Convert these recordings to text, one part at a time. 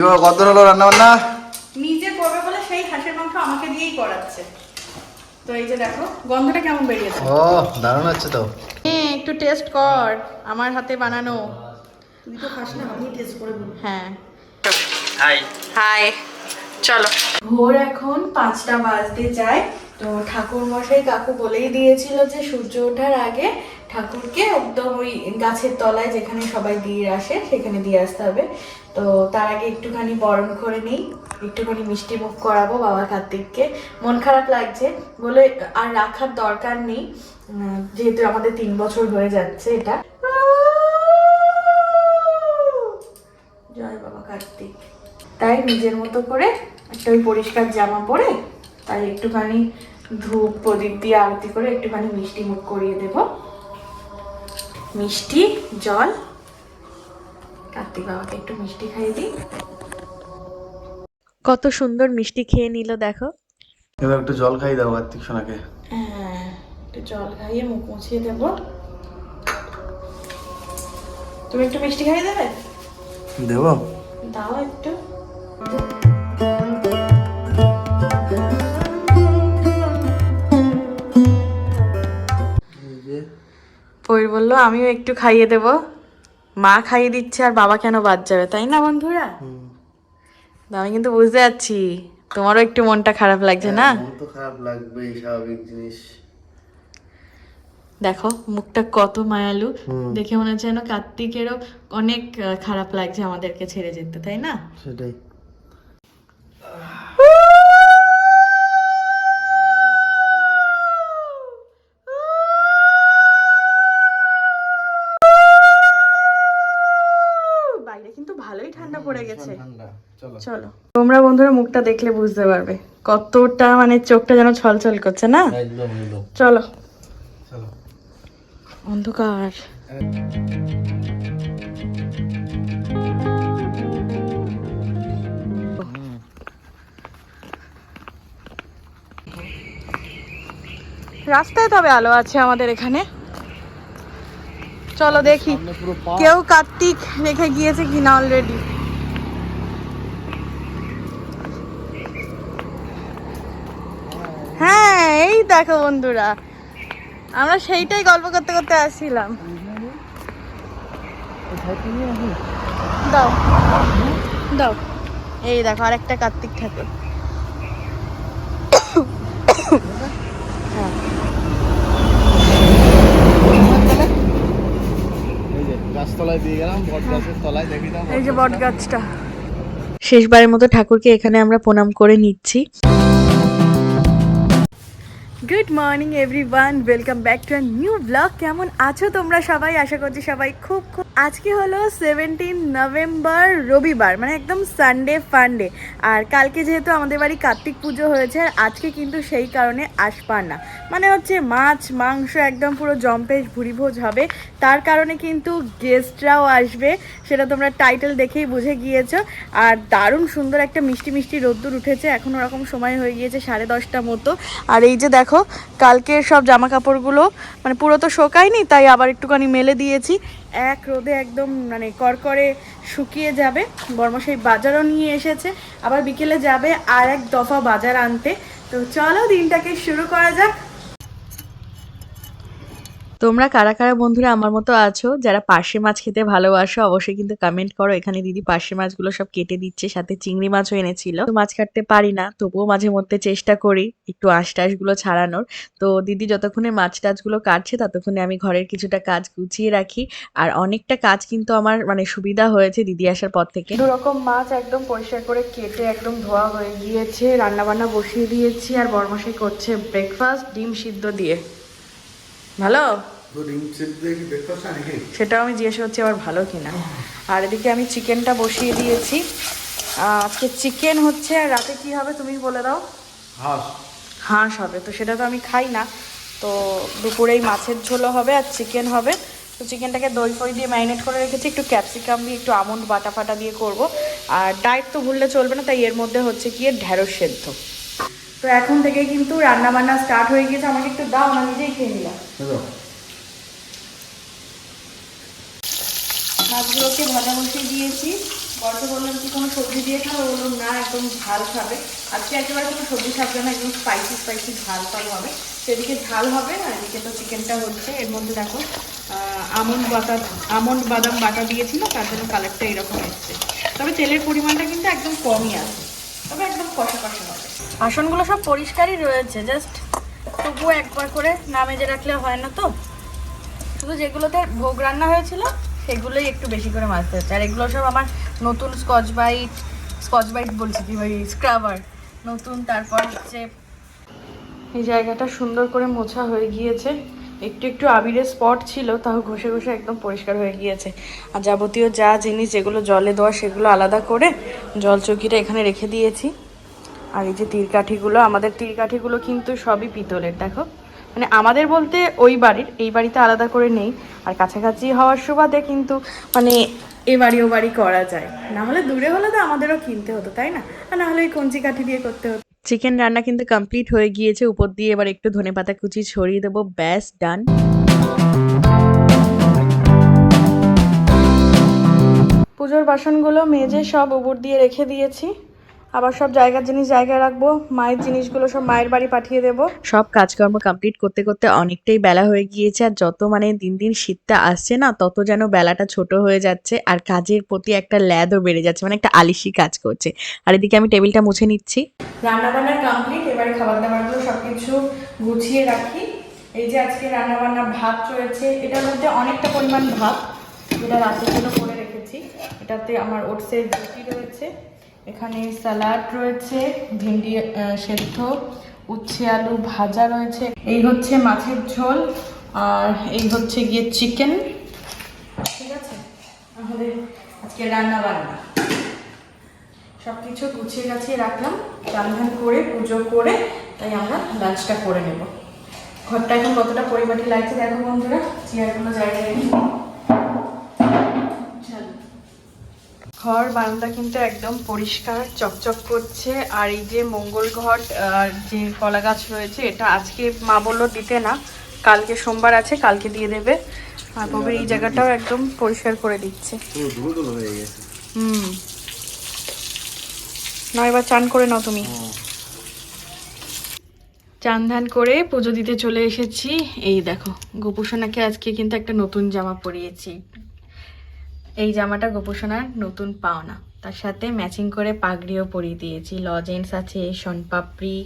কত হলো রান্না বান্না নিজে করবে বলে সেই হাঁসের মাংস আমাকে দিয়েই করাচ্ছে। তো এই যে দেখো গন্ধটা কেমন বেরিয়েছে? ও দারুণ হচ্ছে তো। হ্যাঁ একটু টেস্ট কর আমার হাতে বানানো। তুই তো খাস না আমি টেস্ট করে হ্যাঁ। হাই হাই চলো। ভোর এখন পাঁচটা বাজতে যায়। তো ঠাকুর মশাই কাকু বলেই দিয়েছিল যে সূর্য ওঠার আগে ঠাকুরকে একদম ওই গাছের তলায় যেখানে সবাই দিয়ে আসে, সেখানে দিয়ে আসতে হবে। তো তার আগে একটুখানি বরণ করে নিই, একটুখানি মিষ্টি মুখ করাবো বাবা কার্তিককে। মন খারাপ লাগছে বলে আর রাখার দরকার নেই যেহেতু আমাদের তিন বছর হয়ে যাচ্ছে এটা। জয় বাবা কার্তিক। তাই নিজের মতো করে একটা ওই পরিষ্কার জামা পরে তাই একটুখানি ধূপ প্রদীপ দিয়ে আরতি করে একটুখানি মিষ্টি মুখ করিয়ে দেব। মিষ্টি জল। কার্তিক বাবাকে একটু মিষ্টি খাইয়ে দিই। কত সুন্দর মিষ্টি খেয়ে নিল দেখো। এবার একটু জল খাই দাও কার্তিক সোনাকে। হ্যাঁ একটু জল খাইয়ে মুখ মুছিয়ে দেবো। তুমি একটু মিষ্টি খাইয়ে দেবে? দেবো। দাও একটু। পৈর বলল আমিও একটু খাইয়ে দেব। মা খাইয়ে দিচ্ছে আর বাবা কেন বাদ যাবে তাই না বন্ধুরা? আমি কিন্তু বুঝতে যাচ্ছি তোমারও একটু মনটা খারাপ লাগছে না? তো খারাপ লাগবে স্বাভাবিক জিনিস। দেখো মুখটা কত মায়ালু। দেখে মনে হচ্ছে যেন কার্তিকেরও অনেক খারাপ লাগছে আমাদেরকে ছেড়ে যেতে তাই না? সেটাই। চলো। তোমরা বন্ধুরা মুখটা দেখলে বুঝতে পারবে। কতটা মানে চোখটা যেন ছলছল করছে না? চলো। অন্ধকার। রাস্তায় তবে আলো আছে আমাদের এখানে। চলো দেখি। কেউ কার্তিক রেখে গিয়েছে কিনা অলরেডি হ্যাঁ এই দেখো বন্ধুরা, আমরা সেইটাই গল্প করতে করতে আসছিলাম। দাও দাও। এই দেখো আরেকটা কার্তিক ঠাকুর। এই যে শেষবারের মতো ঠাকুরকে এখানে আমরা প্রণাম করে নিচ্ছি। Good morning everyone welcome back to new blog কেমন আছো তোমরা সবাই? আশা করছি সবাই খুব খুব আজকে হলো সেভেন্টিন নভেম্বর রবিবার মানে একদম সানডে ফানডে আর কালকে যেহেতু আমাদের বাড়ি কার্তিক পুজো হয়েছে, আর আজকে কিন্তু সেই কারণে আসপার না। মানে হচ্ছে মাছ, মাংস একদম পুরো জম্পেশ ভুরি ভোজ হবে। তার কারণে কিন্তু গেস্টরাও আসবে। সেটা তোমরা টাইটেল দেখেই বুঝে গিয়েছো। আর দারুণ সুন্দর একটা মিষ্টি মিষ্টি রোদ্দুর উঠেছে। এখন ওরকম সময় হয়ে গিয়েছে সাড়ে দশটা মতো। আর এই যে দেখো কালকের সব জামা কাপড়গুলো মানে পুরো তো শোকায়নি, তাই আবার একটুখানি মেলে দিয়েছি। এক রোদে একদম মানে করকরে শুকিয়ে যাবে। বর্মশাই বাজারও নিয়ে এসেছে। আবার বিকেলে যাবে আর এক দফা বাজার আনতে। তো চলো দিনটাকে শুরু করা যাক। তোমরা কারা কারা বন্ধুরা আমার মতো আছো? যারা পার্শে মাছ খেতে ভালোবাসো, অবশ্যই কিন্তু কমেন্ট করো। এখানে দিদি পার্শে মাছগুলো সব কেটে দিচ্ছে, সাথে চিংড়ি মাছও এনেছিল। তো মাছ কাটতে পারি না, তবুও মাঝে মধ্যে চেষ্টা করি একটু আঁশ টাশগুলো ছাড়ানোর। তো দিদি যতক্ষণে মাছ টাছগুলো কাটছে, ততক্ষণে আমি ঘরের কিছুটা কাজ গুছিয়ে রাখি। আর অনেকটা কাজ কিন্তু আমার মানে সুবিধা হয়েছে দিদি আসার পর থেকে। দু রকম মাছ একদম পরিষ্কার করে কেটে একদম ধোয়া হয়ে গিয়েছে রান্না বান্না বসিয়ে দিয়েছি, আর বরমশাই করছে ব্রেকফাস্ট ডিম সিদ্ধ দিয়ে। ভালো? সেটাও আমি জিজ্ঞেস করছি আবার ভালো কিনা। আর এদিকে আমি চিকেনটা বসিয়ে দিয়েছি। আজকে চিকেন হচ্ছে আর রাতে কি হবে তুমি বলে দাও? হাঁস। হাঁস হবে তো সেটা তো আমি খাই না। তো দুপুরেই মাছের ঝোলও হবে আর চিকেন হবে। তো চিকেনটাকে দই ফই দিয়ে ম্যারিনেট করে রেখেছি একটু ক্যাপসিকাম দিয়ে একটু আমন্ড বাটা ফাটা দিয়ে করব। আর ডায়েট তো ভুললে চলবে না তাই এর মধ্যে হচ্ছে গিয়ে ঢ্যাঁড়স সেদ্ধ। তো এখন থেকে কিন্তু রান্না বান্না স্টার্ট হয়ে গেছে আমাকে একটু দাও না নিজেই খেয়ে নিলাম। মাছগুলোকে ভাজা বসিয়ে দিয়েছি। বরকে বললাম কি কোনো সবজি দিয়ে খাব? ও বললাম না একদম ঝাল খাবে। আজকে একেবারে কোনো সবজি থাকবে না একদম স্পাইসি স্পাইসি ঝাল ফাল হবে। সেদিকে ঝাল হবে আর এদিকে তো চিকেনটা হচ্ছে। এর মধ্যে দেখো আমন্ড বাটা আমন্ড বাদাম বাটা দিয়েছিল তার জন্য কালারটা এরকম এসছে। তবে তেলের পরিমাণটা কিন্তু একদম কমই আছে। তবে একদম কষা কষা হবে। সব পরিষ্কারই রয়েছে জাস্ট তবুও একবার করে না মেজে রাখলে হয় না তো। শুধু যেগুলোতে ভোগ রান্না হয়েছিল, সেগুলোই একটু বেশি করে মাজতে হচ্ছে। আর এগুলো সব আমার নতুন স্কচ বাইট স্কচ বাইট বলছি কি ভাই স্ক্রাবার। নতুন, তারপর হচ্ছে এই জায়গাটা সুন্দর করে মোছা হয়ে গিয়েছে। একটু একটু আবিরের স্পট ছিল, তাও ঘষে ঘষে একদম পরিষ্কার হয়ে গিয়েছে। আর যাবতীয় যা জিনিস যেগুলো জলে দেওয়া সেগুলো আলাদা করে জল চৌকিটা এখানে রেখে দিয়েছি। আর এই যে তীরকাঠিগুলো, আমাদের তীরকাঠিগুলো কিন্তু সবই পিতলের, দেখো। মানে আমাদের বলতে ওই বাড়ির, এই বাড়িতে আলাদা করে নেই। আর কাছাকাছি হওয়ার সুবাদে কিন্তু মানে এ বাড়ি ও বাড়ি করা যায়। না হলে দূরে হলে তো আমাদেরও কিনতে হতো, তাই না? আর না হলে ওই কঞ্চি কাঠি দিয়ে করতে হতো। চিকেন রান্না কিন্তু কমপ্লিট হয়ে গিয়েছে। উপর দিয়ে এবার একটু ধনে পাতা কুচি ছড়িয়ে দেবো। ব্যাস ডান পুজোর বাসনগুলো মেজে সব উপর দিয়ে রেখে দিয়েছি। আবার সব জায়গার জিনিস জায়গায় রাখব মায়ের জিনিসগুলো সব মায়ের বাড়ি পাঠিয়ে দেবো। সব কাজকর্ম কমপ্লিট করতে করতে অনেকটাই বেলা হয়ে গিয়েছে আর যত মানে দিন দিন শীতটা আসছে না তত যেন বেলাটা ছোট হয়ে যাচ্ছে আর কাজের প্রতি একটা ল্যাদও বেড়ে যাচ্ছে মানে একটা আলিশি কাজ করছে। আর এদিকে আমি টেবিলটা মুছে নিচ্ছি। রান্না বান্না কমপ্লিট এবারে খাবার দাবারগুলো সব কিছু গুছিয়ে রাখি। এই যে আজকে রান্না বান্না ভাত রয়েছে এটার মধ্যে অনেকটা পরিমাণ ভাত যেটা রাতের জন্য করে রেখেছি। এটাতে আমার ওটসের রুটি রয়েছে। এখানে স্যালাড রয়েছে, ভেন্ডি সেদ্ধ, উচ্ছে আলু ভাজা রয়েছে। এই হচ্ছে মাছের ঝোল, আর এই হচ্ছে গিয়ে চিকেন। ঠিক আছে? তাহলে আজকে রান্না বান্না। সব কিছু গুছিয়ে গাছিয়ে রাখলাম রান্না করে, পুজো করে, তাই আমরা লাঞ্চটা করে নেব। ঘরটা এখন কতটা পরিপাটি লাগছে দেখো বন্ধুরা, চেয়ারগুলো জায়গায় রেখে ঘর বারান্দা কিন্তু একদম পরিষ্কার চকচক করছে। আর এই যে মঙ্গল ঘট আর যে কলা গাছ রয়েছে এটা আজকে মা বলল দিতে না কালকে সোমবার আছে কালকে দিয়ে দেবে। আর বউয়ের এই জায়গাটাও একদম পরিষ্কার করে দিচ্ছে। হুম। না এবার চান করে নাও তুমি। চান ধান করে পুজো দিতে চলে এসেছি। এই দেখো গোপুসোনাকে আজকে কিন্তু একটা নতুন জামা পরিয়েছি। এই জামাটা গোপুসোনার নতুন পাওনা। তার সাথে ম্যাচিং করে পাগড়িও পরিয়ে দিয়েছি। লজেন্স আছে শনপাপড়ি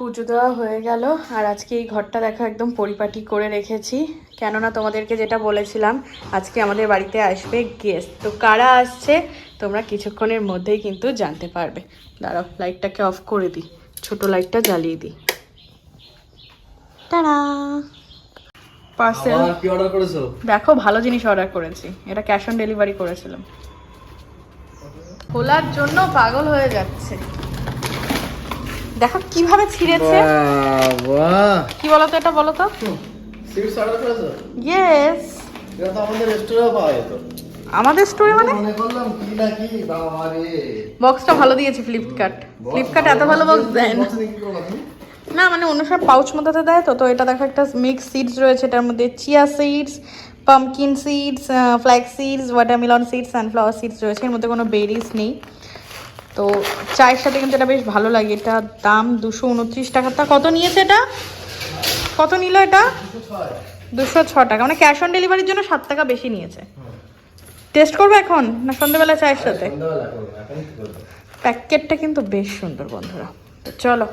পুজো দেওয়া হয়ে গেল। আর আজকে এই ঘরটা দেখো একদম পরিপাটি করে রেখেছি। কেননা তোমাদেরকে যেটা বলেছিলাম আজকে আমাদের বাড়িতে আসবে গেস্ট তো কারা আসছে তোমরা কিছুক্ষণের মধ্যেই কিন্তু জানতে পারবে। দাঁড়াও লাইটটাকে অফ করে দিই। ছোট লাইটটা জ্বালিয়ে দিই। টাড়া পার্সেল। কি অর্ডার করেছ? দেখো ভালো জিনিস অর্ডার করেছি। এটা ক্যাশ অন ডেলিভারি করেছিলাম। খোলার জন্য পাগল হয়ে যাচ্ছে। দেখো কীভাবে ছিঁড়েছে। কি বলতো এটা বলো তো সিক্স অর্ডার করেছ? ইয়েস এটা তো আমাদের রেস্টুরেন্টে পাওয়া যেত। আমাদের স্টোরে মানে? মনে করলাম কি না কি? বাবা রে বক্সটা ভালো দিয়েছে ফ্লিপকার্ট ফ্লিপকার্ট এত ভালো বক্স দেয় না মানে অন্য সব পাউচ মধ্যে দেয় তো তো এটা দেখো একটা মিক্স সিডস রয়েছে এটার মধ্যে chia seeds pumpkin seeds flax seeds watermelon seeds sunflower seeds রয়েছে এর মধ্যে কোনো বেরিজ নেই। তো চায়ের সাথে কিন্তু এটা বেশ ভালো লাগে এটা দাম দুশো উনত্রিশ টাকা। তা কত নিয়েছে এটা? কত নিল এটা? দুশো ছ টাকা মানে ক্যাশ অন ডেলিভারির জন্য সাত টাকা বেশি নিয়েছে। টেস্ট করব এখন না সন্ধ্যেবেলা চায়ের সাথে? প্যাকেটটা কিন্তু বেশ সুন্দর বন্ধুরা। তো চলো।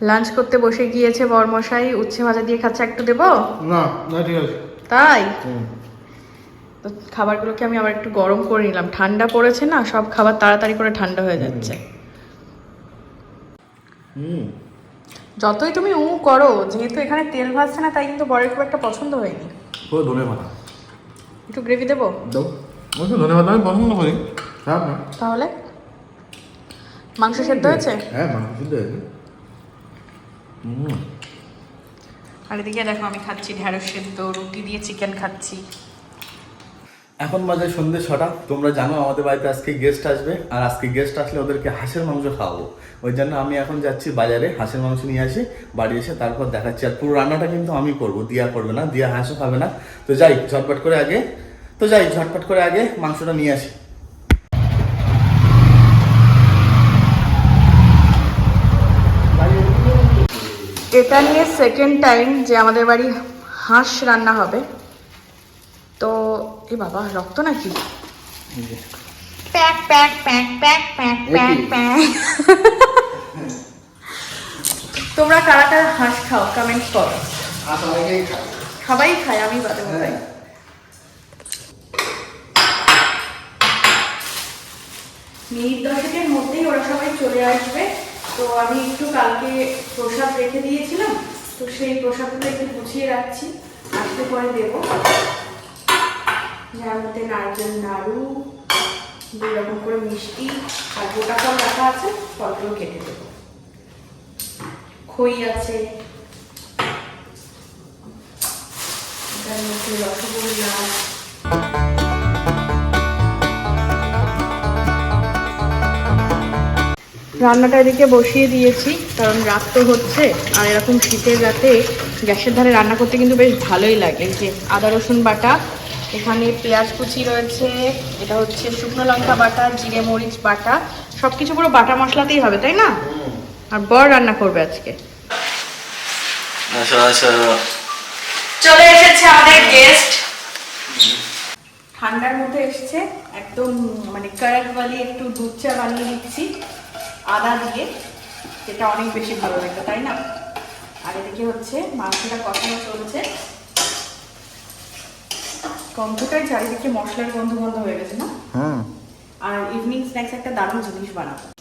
লাঞ্চ করতে বসে গিয়েছে বরমশাই উচ্ছে ভাজা দিয়ে খাচ্ছে একটু দেবো? না না ঠিক আছে। তাই? তো খাবারগুলোকে আমি আবার একটু গরম করে নিলাম। ঠান্ডা পড়েছে না সব খাবার তাড়াতাড়ি করে ঠান্ডা হয়ে যাচ্ছে। হুম। যতই তুমি উ করো যেহেতু এখানে তেল ভাজছে না তাই কিন্তু বরের খুব একটা পছন্দ হয়নি। পুরো ধনে পাতা। একটু গ্রেভি দেবো? দাও। অবশ্য ধনে পাতা আমি পছন্দ করি। তাহলে? মাংস সেদ্ধ হয়েছে? হ্যাঁ মাংস সিদ্ধ হয়েছে। আর এদিকে দেখো, আমি খাচ্ছি ঢ্যাঁড়স সেদ্ধ, রুটি দিয়ে চিকেন খাচ্ছি। এখন বাজে সন্ধ্যে ছটা। তোমরা জানো আমাদের বাড়িতে আজকে গেস্ট আসবে, আর আজকে গেস্ট আসলে ওদেরকে হাঁসের মাংস খাওয়াবো। ওই জন্য আমি এখন যাচ্ছি বাজারে, হাঁসের মাংস নিয়ে আসি, বাড়ি এসে তারপর দেখাচ্ছি। আর পুরো রান্নাটা কিন্তু আমি করব, দিয়া করবে না, দিয়া হাঁসও খাবে না। তো যাই, ঝটপট করে আগে, তো যাই, ঝটপট করে আগে মাংসটা নিয়ে আসি। এটা নিয়ে সেকেন্ড টাইম যে আমাদের বাড়ি হাঁস রান্না হবে। তো এ বাবা রক্ত নাকি? প্যাক প্যাক প্যাক প্যাক প্যাক প্যাক প্যাক। তোমরা কারা কারা হাঁস খাও কমেন্ট করো। হাঁস খায় সবাই খায় আমি বাদে বাদে মিনিট দশেকের মধ্যেই ওরা সবাই চলে আসবে। তো আমি একটু কালকে প্রসাদ রেখে দিয়েছিলাম, তো সেই প্রসাদগুলো একটু গুছিয়ে রাখছি আসতে পরে দেবো। যার মধ্যে নারকেল, নাড়ু দুই রকম করে মিষ্টি, আর গোটা ফল রাখা আছে, ফলগুলো কেটে দেবো। খই আছে। এটার মধ্যে রসগোল্লা। রান্নাটা এদিকে বসিয়ে দিয়েছি কারণ রাত তো হচ্ছে আর এরকম শীতের রাতে গ্যাসের ধারে রান্না করতে কিন্তু বেশ ভালোই লাগে। যে আদা রসুন বাটা এখানে পেঁয়াজ কুচি রয়েছে এটা হচ্ছে শুকনো লঙ্কা বাটা জিরে মরিচ বাটা সব কিছু পুরো বাটা মশলাতেই হবে তাই না? আর বর রান্না করবে আজকে। আচ্ছা আচ্ছা চলে এসেছে আমাদের গেস্ট ঠান্ডার মধ্যে এসেছে একদম মানে কারাকওয়ালি একটু দুধ চা বানিয়ে দিচ্ছি। আদা দিয়ে যেটা অনেক বেশি ভালো লাগবে তাই না? আর এদিকে হচ্ছে মাংসটা কষানো চলছে। কম্পিউটার চারিদিকে মশলার গন্ধ গন্ধ হয়ে গেছে না? আর ইভিনিং স্ন্যাক্স একটা দারুণ জিনিস বানাবো।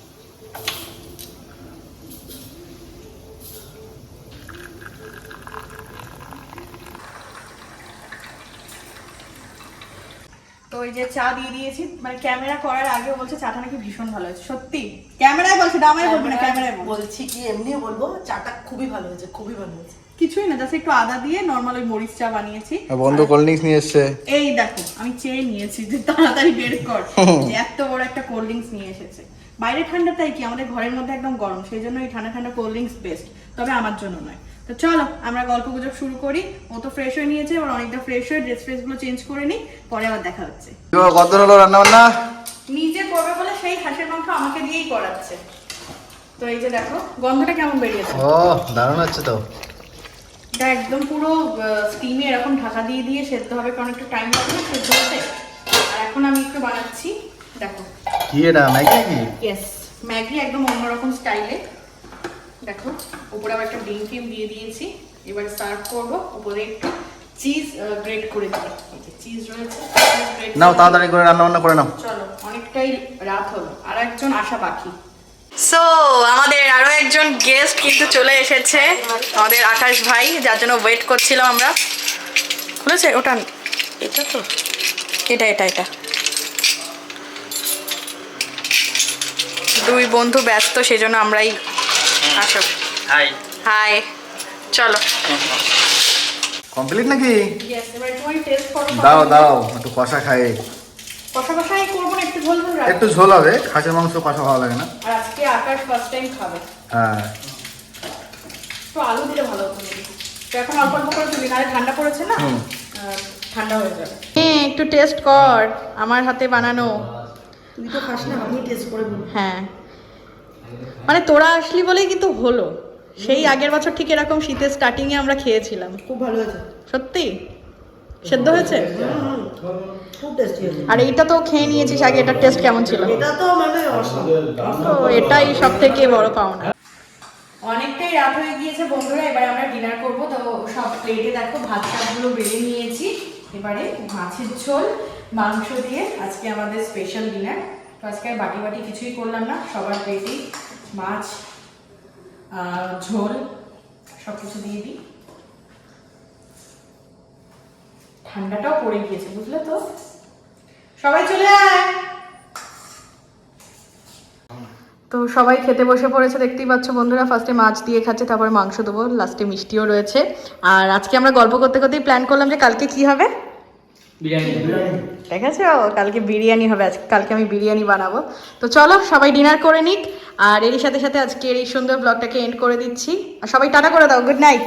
ওই যে চা দিয়ে দিয়েছি মানে ক্যামেরা করার আগে বলছে চাটা নাকি ভীষণ ভালো হয়েছে। সত্যি। ক্যামেরায় বলছে ডামায় বলব না ক্যামেরায় বলছি। কি এমনিও বলব চাটা খুবই ভালো হয়েছে খুবই ভালো হয়েছে। কিছুই না জাস্ট একটু আদা দিয়ে নর্মাল ওই মরিচ চা বানিয়েছি। বন্ধু কোল্ড ড্রিঙ্কস নিয়ে এসছে। এই দেখো আমি চেয়ে নিয়েছি যে তাড়াতাড়ি বের কর। যে এত বড় একটা কোল্ড ড্রিঙ্কস নিয়ে এসেছে। বাইরে ঠান্ডা তাই কি আমাদের ঘরের মধ্যে একদম গরম সেই জন্য এই ঠান্ডা ঠান্ডা কোল্ড ড্রিঙ্কস বেস্ট তবে আমার জন্য নয়। তো চলো আমরা গল্প গুজব শুরু করি। ও তো ফ্রেশ হয়ে নিয়েছে এবার অনেকটা ফ্রেশ হয়ে ড্রেস ফ্রেসগুলো চেঞ্জ করে নিই পরে আবার দেখা হচ্ছে। কত হলো রান্না বান্না নিজে করবে বলে সেই হাঁসের মাংস আমাকে দিয়েই করাচ্ছে। তো এই যে দেখো গন্ধটা কেমন বেরিয়েছে? ও দারুণ হচ্ছে তো। এটা একদম পুরো স্টিমে এরকম ঢাকা দিয়ে দিয়ে সেদ্ধ হবে কারণ একটু টাইম লাগবে সেদ্ধ হতে। আর এখন আমি একটু বানাচ্ছি দেখো। কি এটা ম্যাগি নাকি? ইয়েস ম্যাগি একদম অন্যরকম স্টাইলে দেখো উপরে আবার একটা ডিম টিম দিয়ে দিয়েছি। এবার সার্ভ করব। উপরে একটু চিজ গ্রেট করে দিই চিজ রয়েছে নাও তাড়াতাড়ি করে রান্না বান্না করে নাও। চলো অনেকটাই রাত হলো। আর একজন বাকি। সো আমাদের আরও একজন গেস্ট কিন্তু চলে এসেছে আমাদের আকাশ ভাই যার জন্য ওয়েট করছিলাম আমরা। খুলেছে? ওটা এটা তো? এটা এটা এটা। দুই বন্ধু ব্যস্ত সেই জন্য আমরাই আসো। হাই হাই চলো। কমপ্লিট নাকি? দাও দাও একটু কষা খাই। কষা কষাই করব না একটু ঝোল ঝোল একটু ঝোল হবে খাসির মাংস কষা ভালো লাগে না। আর আজকে আকাশ ফার্স্ট টাইম খাবে। হ্যাঁ। তো আলু দিলে ভালো হতো। তো এখন অল্প অল্প করে তুলি নাহলে ঠান্ডা পড়েছে না? ঠান্ডা হয়ে যাবে। হ্যাঁ একটু টেস্ট কর আমার হাতে বানানো। তুই তো খাস না আমি টেস্ট করে হ্যাঁ। মানে তোরা আসলি বলেই কিন্তু হলো। সেই আগের বছর ঠিক এরকম শীতের স্টার্টিং এ আমরা খেয়েছিলাম। খুব ভালো হয়েছে। সত্যি? সেদ্ধ হয়েছে? আর এইটা তো খেয়ে নিয়েছিস আগে এটার টেস্ট কেমন ছিল? এটা তো মানে এটাই সব থেকে বড় পাওনা। অনেকটাই রাত হয়ে গিয়েছে বন্ধুরা এবার আমরা ডিনার করব। তো সব প্লেটে দেখো ভাত টাতগুলো বেড়ে নিয়েছি। এবারে মাছের ঝোল মাংস দিয়ে আজকে আমাদের স্পেশাল ডিনার তো আজকে আর বাটি বাটি কিছুই করলাম না, সবার প্লেটেই মাছ ঝোল সব কিছু দিয়ে দিই। ঠান্ডাটাও পড়ে গিয়েছে, বুঝলে তো? সবাই চলে আয়! তো সবাই খেতে বসে পড়েছে, দেখতেই পাচ্ছ বন্ধুরা ফার্স্টে মাছ দিয়ে খাচ্ছে, তারপরে মাংস দেবো লাস্টে মিষ্টিও রয়েছে। আর আজকে আমরা গল্প করতে করতেই প্ল্যান করলাম যে কালকে কি হবে? বিরিয়ানি। দেখেছ? কালকে বিরিয়ানি হবে। আজকে কালকে আমি বিরিয়ানি বানাবো। তো চলো সবাই ডিনার করে নিক। আর এরই সাথে সাথে আজকের এই সুন্দর ব্লগটাকে এন্ড করে দিচ্ছি। আর সবাই টাটা করে দাও। Good night